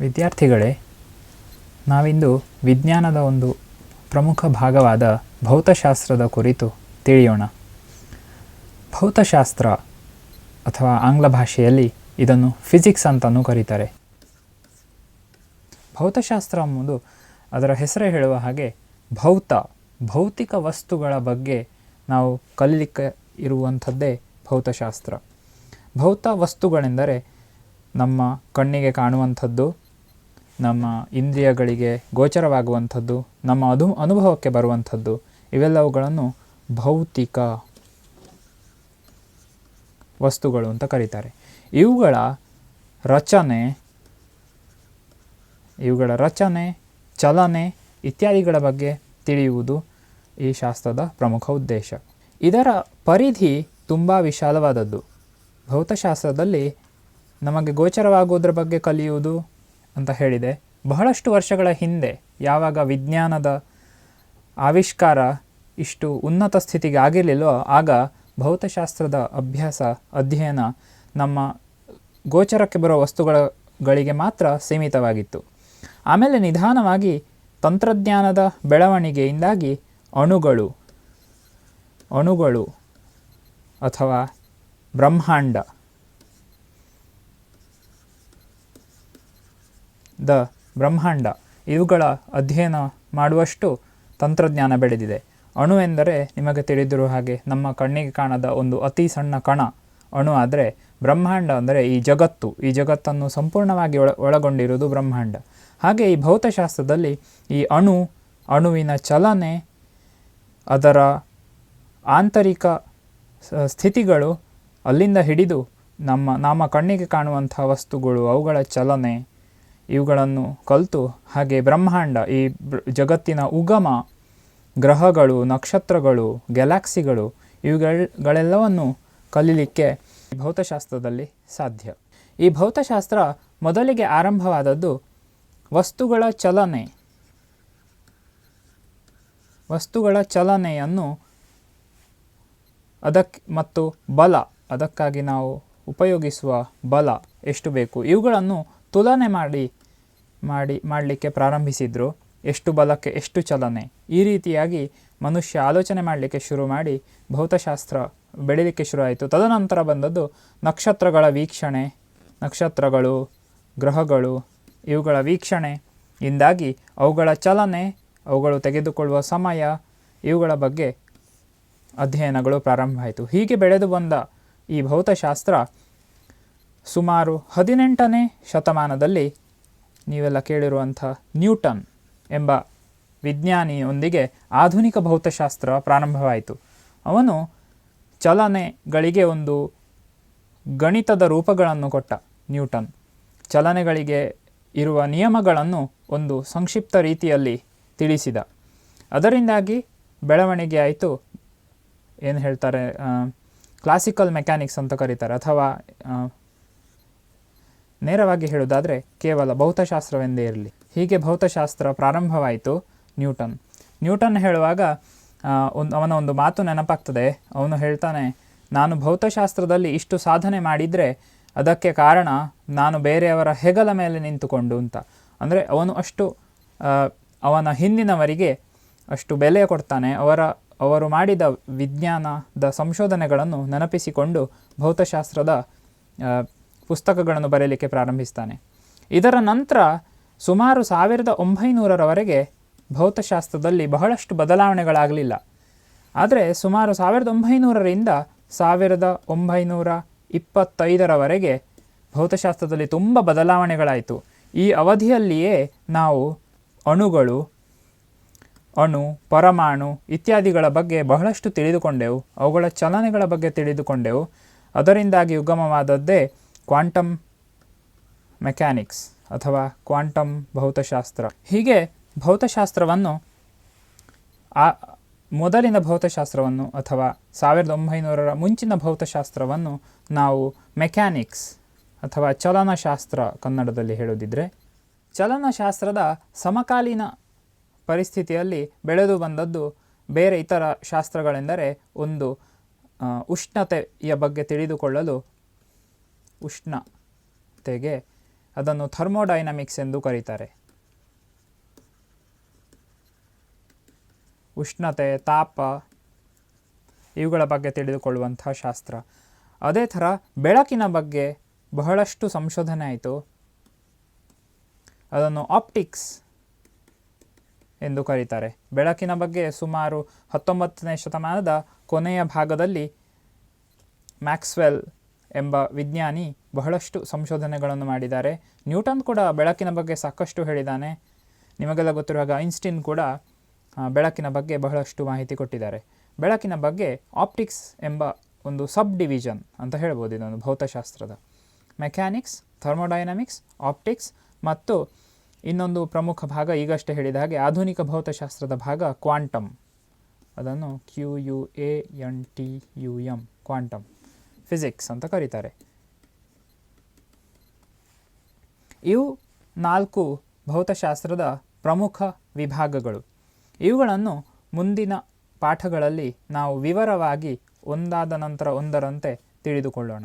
ವಿದ್ಯಾರ್ಥಿಗಳೇ, ನಾವಿಂದು ವಿಜ್ಞಾನದ ಒಂದು ಪ್ರಮುಖ ಭಾಗವಾದ ಭೌತಶಾಸ್ತ್ರದ ಕುರಿತು ತಿಳಿಯೋಣ. ಭೌತಶಾಸ್ತ್ರ ಅಥವಾ ಆಂಗ್ಲ ಭಾಷೆಯಲ್ಲಿ ಇದನ್ನು ಫಿಸಿಕ್ಸ್ ಅಂತಲೂ ಕರೀತಾರೆ. ಭೌತಶಾಸ್ತ್ರ ಎಂಬುದು ಅದರ ಹೆಸರೇ ಹೇಳುವ ಹಾಗೆ ಭೌತ, ಭೌತಿಕ ವಸ್ತುಗಳ ಬಗ್ಗೆ ನಾವು ಕಲಿಲಿಕ್ಕೆ ಇರುವಂಥದ್ದೇ ಭೌತಶಾಸ್ತ್ರ. ಭೌತ ವಸ್ತುಗಳೆಂದರೆ ನಮ್ಮ ಕಣ್ಣಿಗೆ ಕಾಣುವಂಥದ್ದು ನಮ್ಮ ಇಂದ್ರಿಯಗಳಿಗೆ ಗೋಚರವಾಗುವಂಥದ್ದು, ನಮ್ಮ ಅದು ಅನುಭವಕ್ಕೆ ಬರುವಂಥದ್ದು, ಇವೆಲ್ಲವುಗಳನ್ನು ಭೌತಿಕ ವಸ್ತುಗಳು ಅಂತ ಕರೀತಾರೆ. ಇವುಗಳ ರಚನೆ ಇವುಗಳ ರಚನೆ, ಚಲನೆ ಇತ್ಯಾದಿಗಳ ಬಗ್ಗೆ ತಿಳಿಯುವುದು ಈ ಶಾಸ್ತ್ರದ ಪ್ರಮುಖ ಉದ್ದೇಶ. ಇದರ ಪರಿಧಿ ತುಂಬ ವಿಶಾಲವಾದದ್ದು. ಭೌತಶಾಸ್ತ್ರದಲ್ಲಿ ನಮಗೆ ಗೋಚರವಾಗುವುದರ ಬಗ್ಗೆ ಕಲಿಯುವುದು ಅಂತ ಹೇಳಿದೆ. ಬಹಳಷ್ಟು ವರ್ಷಗಳ ಹಿಂದೆ ಯಾವಾಗ ವಿಜ್ಞಾನದ ಆವಿಷ್ಕಾರ ಇಷ್ಟು ಉನ್ನತ ಸ್ಥಿತಿಗೆ ಆಗಿರಲಿಲ್ಲೋ, ಆಗ ಭೌತಶಾಸ್ತ್ರದ ಅಭ್ಯಾಸ, ಅಧ್ಯಯನ ನಮ್ಮ ಗೋಚರಕ್ಕೆ ಬರುವ ವಸ್ತುಗಳಿಗೆ ಮಾತ್ರ ಸೀಮಿತವಾಗಿತ್ತು. ಆಮೇಲೆ ನಿಧಾನವಾಗಿ ತಂತ್ರಜ್ಞಾನದ ಬೆಳವಣಿಗೆಯಿಂದಾಗಿ ಅಣುಗಳು ಅಣುಗಳು ಅಥವಾ ಬ್ರಹ್ಮಾಂಡ ದ ಬ್ರಹ್ಮಾಂಡ. ಇವುಗಳ ಅಧ್ಯಯನ ಮಾಡುವಷ್ಟು ತಂತ್ರಜ್ಞಾನ ಬೆಳೆದಿದೆ. ಅಣು ಎಂದರೆ ನಿಮಗೆ ತಿಳಿದಿರುವ ಹಾಗೆ ನಮ್ಮ ಕಣ್ಣಿಗೆ ಕಾಣದ ಒಂದು ಅತಿ ಸಣ್ಣ ಕಣ. ಅಣು ಆದರೆ ಬ್ರಹ್ಮಾಂಡ ಅಂದರೆ ಈ ಜಗತ್ತು. ಈ ಜಗತ್ತನ್ನು ಸಂಪೂರ್ಣವಾಗಿ ಒಳ, ಒಳಗೊಂಡಿರುವುದು ಬ್ರಹ್ಮಾಂಡ. ಹಾಗೆ ಈ ಭೌತಶಾಸ್ತ್ರದಲ್ಲಿ ಈ ಅಣು, ಅಣುವಿನ ಚಲನೆ, ಅದರ ಆಂತರಿಕ ಸ್ಥಿತಿಗಳು ಅಲ್ಲಿಂದ ಹಿಡಿದು ನಮ್ಮ ನಮ್ಮ ಕಣ್ಣಿಗೆ ಕಾಣುವಂಥ ವಸ್ತುಗಳು ಅವುಗಳ ಚಲನೆ ಇವುಗಳನ್ನು ಕಲಿತು ಹಾಗೆ ಬ್ರಹ್ಮಾಂಡ, ಈ ಜಗತ್ತಿನ ಉಗಮ ಗ್ರಹಗಳು, ನಕ್ಷತ್ರಗಳು ಗ್ಯಾಲಾಕ್ಸಿಗಳು ಇವುಗಳೆಲ್ಲವನ್ನು ಕಲೀಲಿಕ್ಕೆ ಭೌತಶಾಸ್ತ್ರದಲ್ಲಿ ಸಾಧ್ಯ. ಈ ಭೌತಶಾಸ್ತ್ರ ಮೊದಲಿಗೆ ಆರಂಭವಾದದ್ದು ವಸ್ತುಗಳ ಚಲನೆ. ವಸ್ತುಗಳ ಚಲನೆಯನ್ನು ಅದಕ್ಕೆ ಮತ್ತು ಬಲ, ಅದಕ್ಕಾಗಿ ನಾವು ಉಪಯೋಗಿಸುವ ಬಲ ಎಷ್ಟು ಬೇಕು, ಇವುಗಳನ್ನು ತುಲನೆ ಮಾಡಿ ಮಾಡಿ, ಮಾಡಲಿಕ್ಕೆ ಪ್ರಾರಂಭಿಸಿದರು. ಎಷ್ಟು ಬಲಕ್ಕೆ ಎಷ್ಟು ಚಲನೆ. ಈ ರೀತಿಯಾಗಿ ಮನುಷ್ಯ ಆಲೋಚನೆ ಮಾಡಲಿಕ್ಕೆ ಶುರು ಮಾಡಿ ಭೌತಶಾಸ್ತ್ರ ಬೆಳೀಲಿಕ್ಕೆ ಶುರುವಾಯಿತು ತದನಂತರ ಬಂದದ್ದು ನಕ್ಷತ್ರಗಳ ವೀಕ್ಷಣೆ, ನಕ್ಷತ್ರಗಳು, ಗ್ರಹಗಳು, ಇವುಗಳ ವೀಕ್ಷಣೆ. ಇಂದಾಗಿ ಅವುಗಳ ಚಲನೆ, ಅವುಗಳು ತೆಗೆದುಕೊಳ್ಳುವ ಸಮಯ, ಇವುಗಳ ಬಗ್ಗೆ ಅಧ್ಯಯನಗಳು ಪ್ರಾರಂಭ ಆಯಿತು. ಹೀಗೆ ಬೆಳೆದು ಬಂದ ಈ ಭೌತಶಾಸ್ತ್ರ ಸುಮಾರು ಹದಿನೆಂಟನೇ ಶತಮಾನದಲ್ಲಿ ನೀವೆಲ್ಲ ಕೇಳಿರುವಂಥ ನ್ಯೂಟನ್ ಎಂಬ ವಿಜ್ಞಾನಿಯೊಂದಿಗೆ ಆಧುನಿಕ ಭೌತಶಾಸ್ತ್ರ ಪ್ರಾರಂಭವಾಯಿತು. ಅವನು ಚಲನೆಗಳಿಗೆ ಒಂದು ಗಣಿತದ ರೂಪಗಳನ್ನು ಕೊಟ್ಟ ನ್ಯೂಟನ್. ಚಲನೆಗಳಿಗೆ ಇರುವ ನಿಯಮಗಳನ್ನು ಒಂದು ಸಂಕ್ಷಿಪ್ತ ರೀತಿಯಲ್ಲಿ ತಿಳಿಸಿದ. ಅದರಿಂದಾಗಿ ಬೆಳವಣಿಗೆ ಆಯಿತು. ಏನು ಹೇಳ್ತಾರೆ ಕ್ಲಾಸಿಕಲ್ ಮೆಕ್ಯಾನಿಕ್ಸ್ ಅಂತ ಕರೀತಾರೆ. ಅಥವಾ ನೇರವಾಗಿ ಹೇಳುವುದಾದರೆ ಕೇವಲ ಭೌತಶಾಸ್ತ್ರವೆಂದೇ ಇರಲಿ. ಹೀಗೆ ಭೌತಶಾಸ್ತ್ರ ಪ್ರಾರಂಭವಾಯಿತು ನ್ಯೂಟನ್. ನ್ಯೂಟನ್ ಹೇಳುವಾಗ ಒಂದು, ಅವನ ಒಂದು ಮಾತು ನೆನಪಾಗ್ತದೆ. ಅವನು ಹೇಳ್ತಾನೆ, ನಾನು ಭೌತಶಾಸ್ತ್ರದಲ್ಲಿ ಇಷ್ಟು ಸಾಧನೆ ಮಾಡಿದರೆ ಅದಕ್ಕೆ ಕಾರಣ ನಾನು ಬೇರೆಯವರ ಹೆಗಲ ಮೇಲೆ ನಿಂತುಕೊಂಡು ಅಂತ. ಅಂದರೆ ಅವನು ಅಷ್ಟು ಅವನ ಹಿಂದಿನವರಿಗೆ ಅಷ್ಟು ಬೆಲೆ ಕೊಡ್ತಾನೆ. ಅವರ, ಅವರು ಮಾಡಿದ ವಿಜ್ಞಾನದ ಸಂಶೋಧನೆಗಳನ್ನು ನೆನಪಿಸಿಕೊಂಡು ಭೌತಶಾಸ್ತ್ರದ ಪುಸ್ತಕಗಳನ್ನು ಬರೆಯಲಿಕ್ಕೆ ಪ್ರಾರಂಭಿಸ್ತಾನೆ. ಇದರ ನಂತರ ಸುಮಾರು ಸಾವಿರದ ಒಂಬೈನೂರರವರೆಗೆ ಭೌತಶಾಸ್ತ್ರದಲ್ಲಿ ಬಹಳಷ್ಟು ಬದಲಾವಣೆಗಳಾಗಲಿಲ್ಲ. ಆದರೆ ಸುಮಾರು ಸಾವಿರದ ಒಂಬೈನೂರರಿಂದ ಸಾವಿರದ ಒಂಬೈನೂರ ಇಪ್ಪತ್ತೈದರವರೆಗೆ ಭೌತಶಾಸ್ತ್ರದಲ್ಲಿ ತುಂಬ ಬದಲಾವಣೆಗಳಾಯಿತು. ಈ ಅವಧಿಯಲ್ಲಿಯೇ ನಾವು ಅಣುಗಳು, ಅಣು, ಪರಮಾಣು ಇತ್ಯಾದಿಗಳ ಬಗ್ಗೆ ಬಹಳಷ್ಟು ತಿಳಿದುಕೊಂಡೆವು. ಅವುಗಳ ಚಲನೆಗಳ ಬಗ್ಗೆ ತಿಳಿದುಕೊಂಡೆವು. ಅದರಿಂದಾಗಿ ಉಗಮವಾದದ್ದೇ ಕ್ವಾಂಟಮ್ ಮೆಕ್ಯಾನಿಕ್ಸ್ ಅಥವಾ ಕ್ವಾಂಟಮ್ ಭೌತಶಾಸ್ತ್ರ. ಹೀಗೆ ಭೌತಶಾಸ್ತ್ರವನ್ನು ಆ ಮೊದಲಿನ ಭೌತಶಾಸ್ತ್ರವನ್ನು ಅಥವಾ ಸಾವಿರದ ಒಂಬೈನೂರರ ಮುಂಚಿನ ಭೌತಶಾಸ್ತ್ರವನ್ನು ನಾವು ಮೆಕ್ಯಾನಿಕ್ಸ್ ಅಥವಾ ಚಲನಶಾಸ್ತ್ರ ಕನ್ನಡದಲ್ಲಿ ಹೇಳೋದಿದ್ರೆ, ಚಲನಶಾಸ್ತ್ರದ ಸಮಕಾಲೀನ ಪರಿಸ್ಥಿತಿಯಲ್ಲಿ ಬೆಳೆದು ಬಂದದ್ದು ಬೇರೆ ಇತರ ಶಾಸ್ತ್ರಗಳೆಂದರೆ ಒಂದು ಉಷ್ಣತೆಯ ಬಗ್ಗೆ ತಿಳಿದುಕೊಳ್ಳಲು ಉಷ್ಣತೆಗೆ ಅದನ್ನು ಥರ್ಮೋಡೈನಮಿಕ್ಸ್ ಎಂದು ಕರೀತಾರೆ. ಉಷ್ಣತೆ, ತಾಪ ಇವುಗಳ ಬಗ್ಗೆ ತಿಳಿದುಕೊಳ್ಳುವಂಥ ಶಾಸ್ತ್ರ. ಅದೇ ಥರ ಬೆಳಕಿನ ಬಗ್ಗೆ ಬಹಳಷ್ಟು ಸಂಶೋಧನೆ ಆಯಿತು. ಅದನ್ನು ಆಪ್ಟಿಕ್ಸ್ ಎಂದು ಕರೀತಾರೆ. ಬೆಳಕಿನ ಬಗ್ಗೆ ಸುಮಾರು ಹತ್ತೊಂಬತ್ತನೇ ಶತಮಾನದ ಕೊನೆಯ ಭಾಗದಲ್ಲಿ ಮ್ಯಾಕ್ಸ್ವೆಲ್ ಎಂಬ ವಿಜ್ಞಾನಿ ಬಹಳಷ್ಟು ಸಂಶೋಧನೆಗಳನ್ನು ಮಾಡಿದ್ದಾರೆ. ನ್ಯೂಟನ್ ಕೂಡ ಬೆಳಕಿನ ಬಗ್ಗೆ ಸಾಕಷ್ಟು ಹೇಳಿದ್ದಾನೆ. ನಿಮಗೆಲ್ಲ ಗೊತ್ತಿರುವಾಗ ಐನ್ಸ್ಟೀನ್ ಕೂಡ ಬೆಳಕಿನ ಬಗ್ಗೆ ಬಹಳಷ್ಟು ಮಾಹಿತಿ ಕೊಟ್ಟಿದ್ದಾರೆ. ಬೆಳಕಿನ ಬಗ್ಗೆ ಆಪ್ಟಿಕ್ಸ್ ಎಂಬ ಒಂದು ಸಬ್ ಡಿವಿಷನ್ ಅಂತ ಹೇಳ್ಬೋದು ಇದೊಂದು ಭೌತಶಾಸ್ತ್ರದ. ಮೆಕ್ಯಾನಿಕ್ಸ್, ಥರ್ಮೋಡೈನಮಿಕ್ಸ್, ಆಪ್ಟಿಕ್ಸ್ ಮತ್ತು ಇನ್ನೊಂದು ಪ್ರಮುಖ ಭಾಗ ಈಗಷ್ಟೇ ಹೇಳಿದ ಹಾಗೆ ಆಧುನಿಕ ಭೌತಶಾಸ್ತ್ರದ ಭಾಗ ಕ್ವಾಂಟಮ್. ಅದನ್ನು Q U A N T U M quantum. Physics ಅಂತ ಕರೀತಾರೆ. ಇವು ನಾಲ್ಕು ಭೌತಶಾಸ್ತ್ರದ ಪ್ರಮುಖ ವಿಭಾಗಗಳು. ಇವುಗಳನ್ನು ಮುಂದಿನ ಪಾಠಗಳಲ್ಲಿ ನಾವು ವಿವರವಾಗಿ ಒಂದಾದ ನಂತರ ಒಂದರಂತೆ ತಿಳಿದುಕೊಳ್ಳೋಣ.